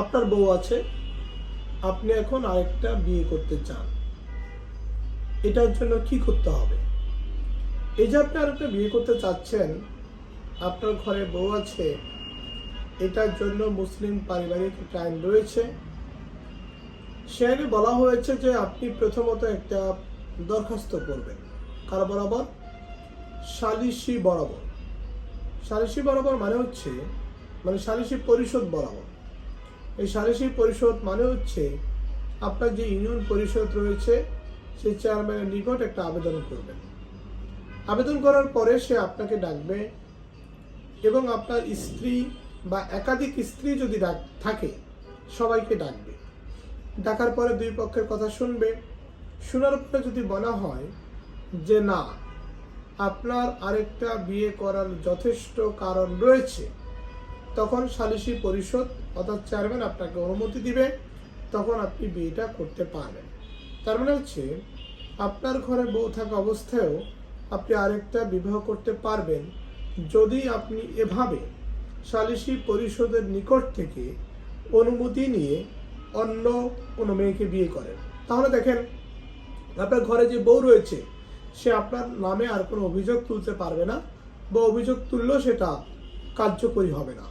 আপনার বউ আছে, আপনি এখন আরেকটা বিয়ে করতে চান। এটার জন্য কি করতে হবে? এই যে আপনি আরেকটা বিয়ে করতে চাচ্ছেন, আপনার ঘরে বউ আছে, এটার জন্য মুসলিম পারিবারিক আইন রয়েছে। সে আইনে বলা হয়েছে যে আপনি প্রথমত একটা দরখাস্ত করবেন। কার বরাবর? সালিশি বরাবর। সালিশি বরাবর মানে হচ্ছে মানে সালিশি পরিষদ বরাবর। এই সালিশি পরিষদ মানে হচ্ছে আপনার যে ইউনিয়ন পরিষদ রয়েছে সেই চেয়ারম্যানের নিকট একটা আবেদন করবেন। আবেদন করার পরে সে আপনাকে ডাকবে এবং আপনার স্ত্রী বা একাধিক স্ত্রী যদি ডাক, থাকে, সবাইকে ডাকবে। ডাকার পরে দুই পক্ষের কথা শুনবে। শোনার পরে যদি বলা হয় যে না, আপনার আরেকটা বিয়ে করার যথেষ্ট কারণ রয়েছে তখন সালিসি পরিষদ অর্থাৎ চেয়ারম্যান আপনাকে অনুমতি দিবে, তখন আপনি বিয়েটা করতে পারবেন। তার মানে হচ্ছে, আপনার ঘরে বউ থাকা অবস্থায়ও আপনি আরেকটা বিবাহ করতে পারবেন। যদি আপনি এভাবে সালিসি পরিষদের নিকট থেকে অনুমতি নিয়ে অন্য কোনো মেয়েকে বিয়ে করেন, তাহলে দেখেন, আপনার ঘরে যে বউ রয়েছে, সে আপনার নামে আর কোনো অভিযোগ তুলতে পারবে না, বা অভিযোগ তুললেও সেটা কার্যকরী হবে না।